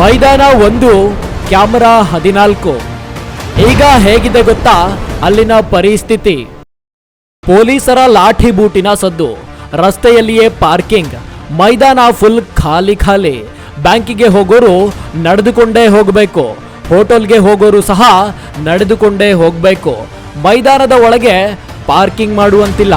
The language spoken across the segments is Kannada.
ಮೈದಾನ ಒಂದು, ಕ್ಯಾಮರಾ ಹದಿನಾಲ್ಕು. ಈಗ ಹೇಗಿದೆ ಗೊತ್ತಾ? ಅಲ್ಲಿನ ಪರಿಸ್ಥಿತಿ. ಪೊಲೀಸರ ಲಾಠಿ ಬೂಟಿನ ಸದ್ದು. ರಸ್ತೆಯಲ್ಲಿಯೇ ಪಾರ್ಕಿಂಗ್. ಮೈದಾನ ಫುಲ್ ಖಾಲಿ ಖಾಲಿ. ಬ್ಯಾಂಕಿಗೆ ಹೋಗೋರು ನಡೆದುಕೊಂಡೇ ಹೋಗಬೇಕು. ಹೋಟೆಲ್ಗೆ ಹೋಗೋರು ಸಹ ನಡೆದುಕೊಂಡೇ ಹೋಗಬೇಕು. ಮೈದಾನದ ಒಳಗೆ ಪಾರ್ಕಿಂಗ್ ಮಾಡುವಂತಿಲ್ಲ.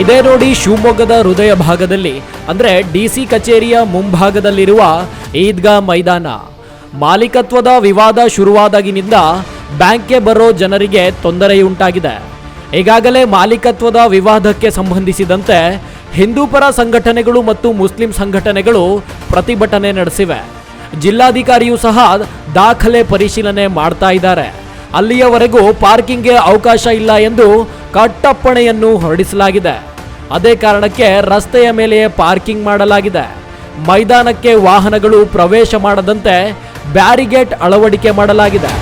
ಇದೇ ನೋಡಿ ಶಿವಮೊಗ್ಗದ ಹೃದಯ ಭಾಗದಲ್ಲಿ, ಅಂದ್ರೆ ಡಿಸಿ ಕಚೇರಿಯ ಮುಂಭಾಗದಲ್ಲಿರುವ ಈದ್ಗಾ ಮೈದಾನ. ಮಾಲೀಕತ್ವದ ವಿವಾದ ಶುರುವಾದಾಗಿನಿಂದ ಬ್ಯಾಂಕ್ಗೆ ಬರೋ ಜನರಿಗೆ ತೊಂದರೆಯುಂಟಾಗಿದೆ. ಈಗಾಗಲೇ ಮಾಲೀಕತ್ವದ ವಿವಾದಕ್ಕೆ ಸಂಬಂಧಿಸಿದಂತೆ ಹಿಂದೂಪರ ಸಂಘಟನೆಗಳು ಮತ್ತು ಮುಸ್ಲಿಂ ಸಂಘಟನೆಗಳು ಪ್ರತಿಭಟನೆ ನಡೆಸಿವೆ. ಜಿಲ್ಲಾಧಿಕಾರಿಯೂ ಸಹ ದಾಖಲೆ ಪರಿಶೀಲನೆ ಮಾಡ್ತಾ ಇದ್ದಾರೆ. ಅಲ್ಲಿಯವರೆಗೂ ಪಾರ್ಕಿಂಗ್ಗೆ ಅವಕಾಶ ಇಲ್ಲ ಎಂದು ಕಟ್ಟಪ್ಪಣೆಯನ್ನು ಹೊರಡಿಸಲಾಗಿದೆ. ಅದೇ ಕಾರಣಕ್ಕೆ ರಸ್ತೆಯ ಮೇಲೆಯೇ ಪಾರ್ಕಿಂಗ್ ಮಾಡಲಾಗಿದೆ. ಮೈದಾನಕ್ಕೆ ವಾಹನಗಳು ಪ್ರವೇಶ ಮಾಡದಂತೆ ಬ್ಯಾರಿಗೇಟ್ ಅಳವಡಿಕೆ ಮಾಡಲಾಗಿದೆ.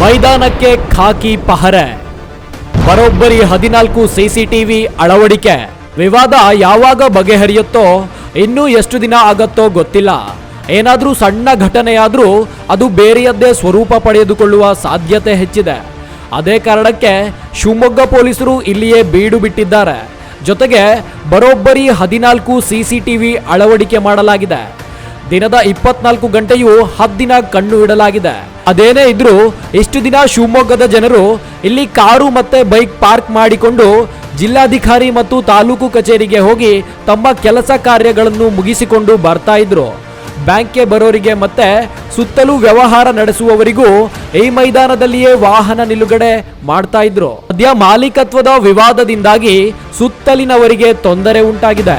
ಮೈದಾನಕ್ಕೆ ಖಾಕಿ ಪಹರೆ. ಬರೋಬ್ಬರಿ ಹದಿನಾಲ್ಕು ಸಿಸಿಟಿವಿ ಅಳವಡಿಕೆ. ವಿವಾದ ಯಾವಾಗ ಬಗೆಹರಿಯುತ್ತೋ, ಇನ್ನೂ ಎಷ್ಟು ದಿನ ಆಗತ್ತೋ ಗೊತ್ತಿಲ್ಲ. ಏನಾದರೂ ಸಣ್ಣ ಘಟನೆಯಾದರೂ ಅದು ಬೇರೆಯದ್ದೇ ಸ್ವರೂಪ ಪಡೆದುಕೊಳ್ಳುವ ಸಾಧ್ಯತೆ ಹೆಚ್ಚಿದೆ. ಅದೇ ಕಾರಣಕ್ಕೆ ಶಿವಮೊಗ್ಗ ಪೊಲೀಸರು ಇಲ್ಲಿಯೇ ಬೀಡು ಬಿಟ್ಟಿದ್ದಾರೆ. ಜೊತೆಗೆ ಬರೋಬ್ಬರಿ ಹದಿನಾಲ್ಕು ಸಿಸಿಟಿವಿ ಅಳವಡಿಕೆ ಮಾಡಲಾಗಿದೆ. ದಿನದ ಇಪ್ಪತ್ನಾಲ್ಕು ಗಂಟೆಯೂ ಹದ್ದಿನ ಕಣ್ಣು ಇಡಲಾಗಿದೆ. ಅದೇನೇ ಇದ್ರೂ ಇಷ್ಟು ದಿನ ಶಿವಮೊಗ್ಗದ ಜನರು ಇಲ್ಲಿ ಕಾರು ಮತ್ತೆ ಬೈಕ್ ಪಾರ್ಕ್ ಮಾಡಿಕೊಂಡು ಜಿಲ್ಲಾಧಿಕಾರಿ ಮತ್ತು ತಾಲೂಕು ಕಚೇರಿಗೆ ಹೋಗಿ ತಮ್ಮ ಕೆಲಸ ಕಾರ್ಯಗಳನ್ನು ಮುಗಿಸಿಕೊಂಡು ಬರ್ತಾ ಇದ್ರು. ಬ್ಯಾಂಕ್ಗೆ ಬರೋರಿಗೆ ಮತ್ತೆ ಸುತ್ತಲೂ ವ್ಯವಹಾರ ನಡೆಸುವವರಿಗೂ ಈ ಮೈದಾನದಲ್ಲಿಯೇ ವಾಹನ ನಿಲುಗಡೆ ಮಾಡ್ತಾ ಇದ್ರು. ಸದ್ಯ ಮಾಲೀಕತ್ವದ ವಿವಾದದಿಂದಾಗಿ ಸುತ್ತಲಿನವರಿಗೆ ತೊಂದರೆ ಉಂಟಾಗಿದೆ.